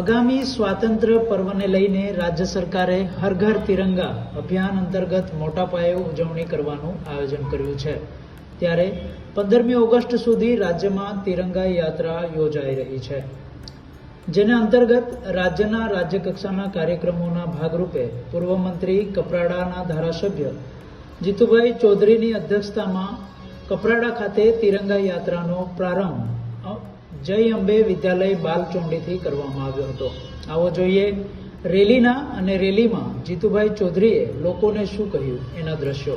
આગામી સ્વાતંત્ર્ય પર્વને લઈને રાજ્ય સરકારે હર ઘર તિરંગા અભિયાન અંતર્ગત મોટા પાયે ઉજવણી કરવાનું આયોજન કર્યું છે. ત્યારે પંદરમી ઓગસ્ટ સુધી રાજ્યમાં તિરંગા યાત્રા યોજાઈ રહી છે. જેના અંતર્ગત રાજ્યના રાજ્યકક્ષાના કાર્યક્રમોના ભાગરૂપે પૂર્વ મંત્રી કપરાડાના ધારાસભ્ય જીતુભાઈ ચૌધરીની અધ્યક્ષતામાં કપરાડા ખાતે તિરંગા યાત્રાનો પ્રારંભ જય અંબે વિદ્યાલય બાલચોંડીથી કરવામાં આવ્યો હતો. આવો જોઈએ, રેલીના અને રેલીમાં જીતુભાઈ ચૌધરીએ લોકોને શું કહ્યું? એના દ્રશ્યો.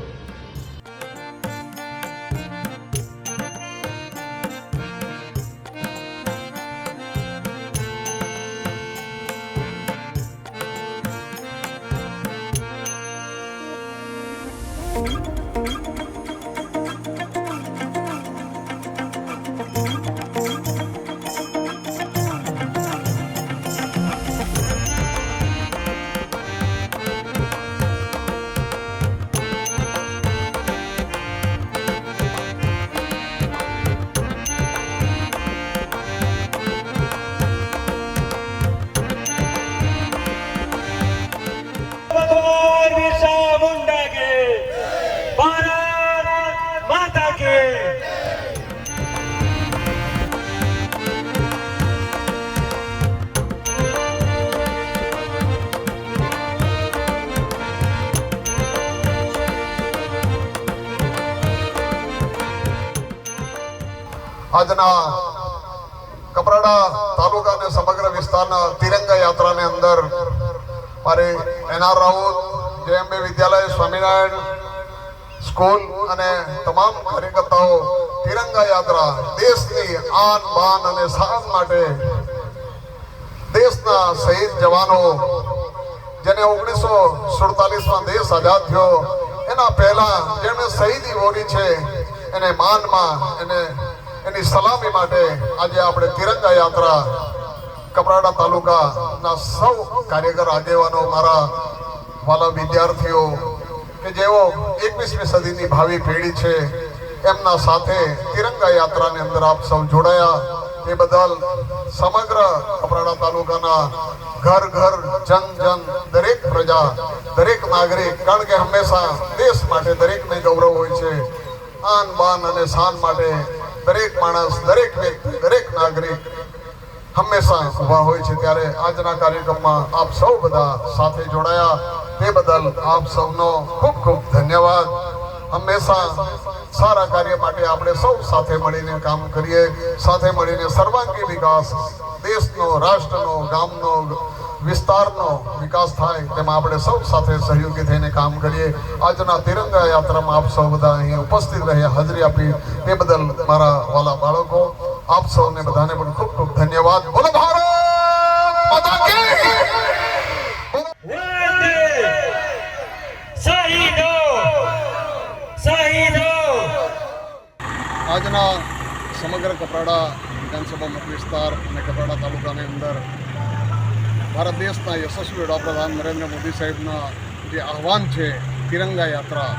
આજના કપરાડા તાલુકા અને સમગ્ર વિસ્તારના તિરંગા યાત્રાની અંદર મારે એનઆર રાઉત, જેએમબી વિદ્યાલય, સ્વામિનારાયણ સ્કૂલ અને તમામ કાર્યકર્તાઓ તિરંગા યાત્રા દેશની આન, બાન અને શાન માટે દેશના શહીદ જવાનો, જેને ઓગણીસો સુડતાલીસમાં દેશ આઝાદ થયો. એના પહેલા જેમણે શહીદી વોરી છે, એને માનમાં એને એની સલામી માટે આજે આપણે તિરંગા યાત્રા કપરાડા તાલુકાના સૌ કાર્યકર આગેવાનો, મારા વાલા વિદ્યાર્થીઓ, કે જેઓ એકવીસમી સદીની ભાવિ પેઢી છે, એમના સાથે તિરંગા યાત્રાની અંદર આપ સૌ જોડાયા. એ બદલ સમગ્ર કપરાડા તાલુકાના ઘર ઘર, જન જન, દરેક પ્રજા, દરેક નાગરિક, કારણ કે હંમેશા દેશ માટે દરેકને ગૌરવ હોય છે. આન બાન અને શાન માટે દરેક માણસ, દરેક વ્યક્તિ, દરેક નાગરિક હંમેશા ઊભા હોય છે. ત્યારે આજના કાર્યક્રમમાં આપ સૌ બધા સાથે જોડાયા. તે બદલ આપ સૌનો ખૂબ ખૂબ ધન્યવાદ. હંમેશા સારા કાર્ય માટે આપણે સૌ સાથે મળીને કામ કરીએ. સાથે મળીને સર્વાંગી વિકાસ દેશનો, રાષ્ટ્રનો, ગામનો વિસ્તારનો વિકાસ થાય તેમાં આપણે સૌ સાથે સહયોગી થઈને કામ કરીએ. આજના તિરંગા યાત્રામાં આપ સૌ બધા અહીં ઉપસ્થિત રહ્યા હાજરી આપી તે બદલ મારા વાલા બાળકો આપ સૌને બધાને પણ ખૂબ ખૂબ ધન્યવાદ. બોલો ભારત આજના સમગ્ર કપરાડા વિધાનસભા મત વિસ્તાર અને કપરાડા તાલુકાની અંદર ભારત દેશના યશસ્વી વડાપ્રધાન નરેન્દ્ર મોદી સાહેબના જે આહવાન છે તિરંગા યાત્રા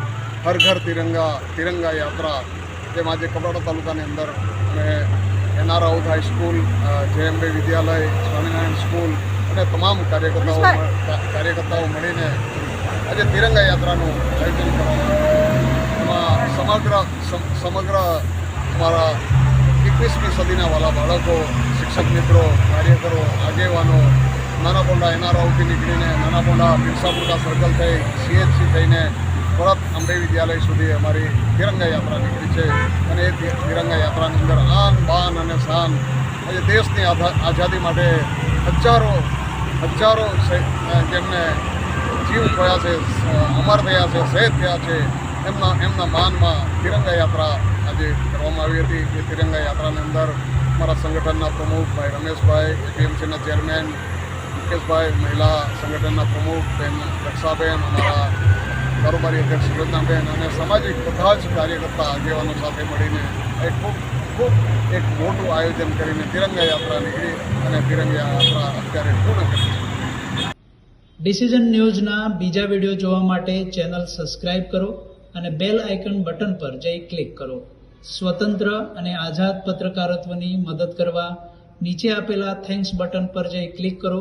હર ઘર તિરંગા તિરંગા યાત્રા જેમ આજે કપરાડા તાલુકાની અંદર અમે NR Raut high school JMB વિદ્યાલય સ્વામિનારાયણ સ્કૂલ અને તમામ કાર્યકર્તાઓ કાર્યકર્તાઓ મળીને આજે તિરંગા યાત્રાનું આયોજન કરવામાં એમાં સમગ્ર સમગ્ર અમારા એકવીસમી સદીના વાલા બાળકો શિક્ષક મિત્રો કાર્યકરો આગેવાનો નાના એનઆરઆઉથી એના નીકળીને નાના પોંડા બિરસાપુરા સર્કલ થઈ સીએચસી થઈને પરત અંબે વિદ્યાલય સુધી અમારી તિરંગા યાત્રા નીકળી છે. અને એ તિરંગા યાત્રાની અંદર આન, બાન અને શાન આજે દેશની આઝાદી માટે હજારો હજારો જેમને જીવ ખોયા છે અમર થયા છે, શહીદ થયા છે, એમના એમના માનમાં તિરંગા યાત્રા આજે કરવામાં આવી હતી. એ તિરંગા યાત્રાની અંદર મારા સંગઠનના પ્રમુખ ભાઈ રમેશભાઈ એપીએમસીના ચેરમેન મુકેશભાઈ, મહિલા સંગઠનના પ્રમુખ, બેન રક્ષાબેન, અમારા કારોબારી અધ્યક્ષ સુરતનાબેન અને સામાજિક બધા જ કાર્યકર્તા આગેવાનો સાથે મળીને એક ખૂબ ખૂબ એક મોટું આયોજન કરીને તિરંગા યાત્રા નીકળી અને તિરંગા યાત્રા અત્યારે પૂર્ણ કરી ડિસિઝન ન્યૂઝના બીજા વીડિયો જોવા માટે ચેનલ સબસ્ક્રાઇબ કરો અને બેલ આઇકન બટન પર જઈ ક્લિક કરો. સ્વતંત્ર અને આઝાદ પત્રકારત્વની મદદ કરવા નીચે આપેલા થેન્ક્સ બટન પર જઈ ક્લિક કરો